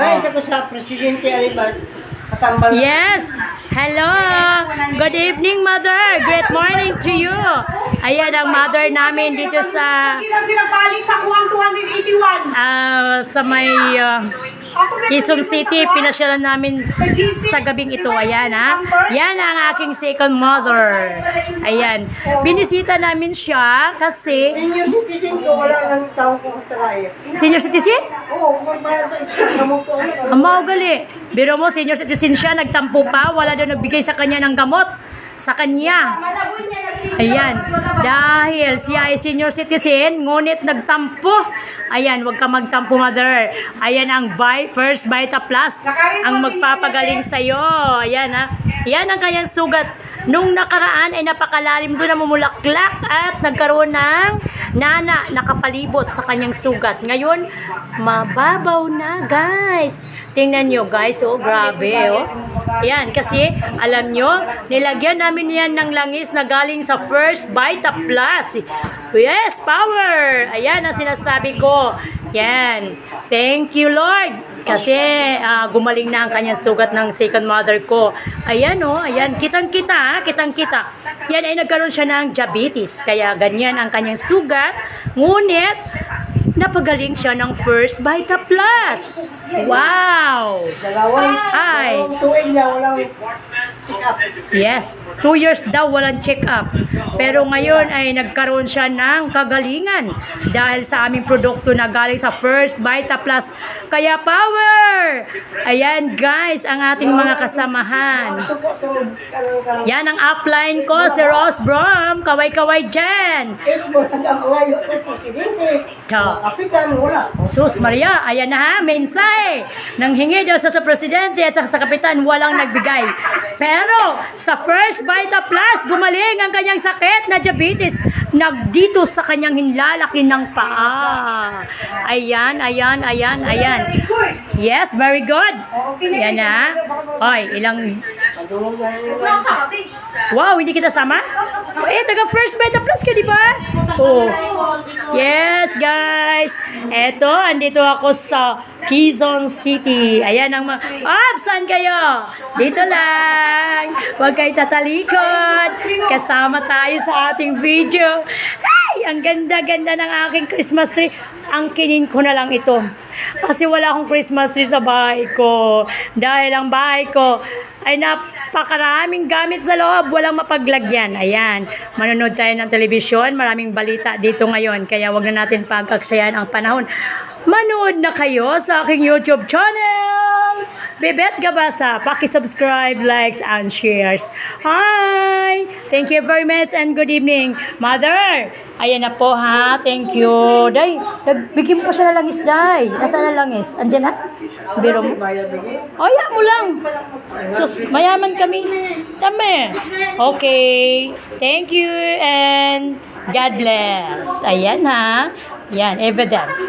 Ito ko sa presidente Aribal. Katambal. Yes! Hello! Good evening, Mother! Great morning to you! Ayan ang mother namin dito sa na sila balik sa kuwang 281. ah, sa may ah, may Quezon City. sa. Pinasyalan namin sa gabing ito. Ayan ha. Yan ang aking second mother. Ayan. Binisita namin siya kasi Senior citizen ko, wala nang tao kong saraya. senior citizen? Oo, sa ko. ano, Ang maugali. Biro mo, senior citizen siya, nagtampo pa, wala daw nagbigay sa kanya ng gamot. Sa kanya. Ayan. Dahil siya ay senior citizen, ngunit nagtampo. Ayan, huwag ka magtampo, mother. Ayan ang buy, first Vita Plus. Ang magpapagaling sa'yo. Ayan, ha. Yan ang kanyang sugat. Nung nakaraan ay napakalalim doon na mumulaklak at nagkaroon ng nana nakapalibot sa kanyang sugat. Ngayon, mababaw na, guys. Tingnan nyo, guys. Oh, grabe, oh. Yan, kasi alam nyo, nilagyan namin yan ng langis na galing sa First Vita Plus. Yes, power! Ayan ang sinasabi ko. Yan. Thank you, Lord. Kasi ah, gumaling na ang kanyang sugat ng second mother ko. Ayan, oh. Ayan. Kitang-kita, ha? Kitang-kita. Yan ay nagkaroon siya ng diabetes. Kaya ganyan ang kanyang sugat. Ngunit, napagaling siya ng First Vita Plus. Wow! Ay. tuig na walang. Yes, two years daw walang check-up. Pero ngayon ay nagkaroon siya ng kagalingan dahil sa aming produkto na galing sa First Vita Plus. Kaya power! Ayan guys, ang ating mga kasamahan. Yan ang upline ko, si Ross Brom. Kaway-kaway dyan. Ka. Kapitan, wala. Sus Maria, ayan na ha, mensahe. Nang hingi daw sa, sa presidente at sa, sa kapitan, walang nagbigay. Pero sa First Vita Plus, gumaling ang kanyang sakit na diabetes. Nagdito sa kanyang hinlalaki ng paa. Ayan, ayan, ayan, ayan. Yes, very good. Yan na. Oy, ilang... Wow, hindi kita sama? Eh, taga First Beta Plus ka, di ba? Oh. Yes, guys. Eto, andito ako sa Quezon City. Ayan ang mga... Ah, saan kayo? Dito lang. Huwag kayo tatalikod. Kasama tayo sa ating video. Ay, ang ganda-ganda ng aking Christmas tree. Ang kinin ko na lang ito. Kasi wala akong Christmas tree sa bahay ko. Dahil ang bahay ko ay napakaraming gamit sa loob. Walang mapaglagyan. Ayan. Manonood tayo ng telebisyon. Maraming balita dito ngayon. Kaya wag na natin pagkaksayan ang panahon. Manood na kayo sa aking YouTube channel. Bebet Gabasa, paki-subscribe, likes, and shares. Hi! Thank you very much and good evening. Mother, ayan na po ha. Thank you. Day, nagbigyan mo pa siya ng langis, Day. Nasaan ang langis? Andyan ha? Biro mo? Oh, yeah, mo lang. Sus, mayaman kami. Tama. Okay. Thank you and God bless. Ayan ha. Yan, evidence.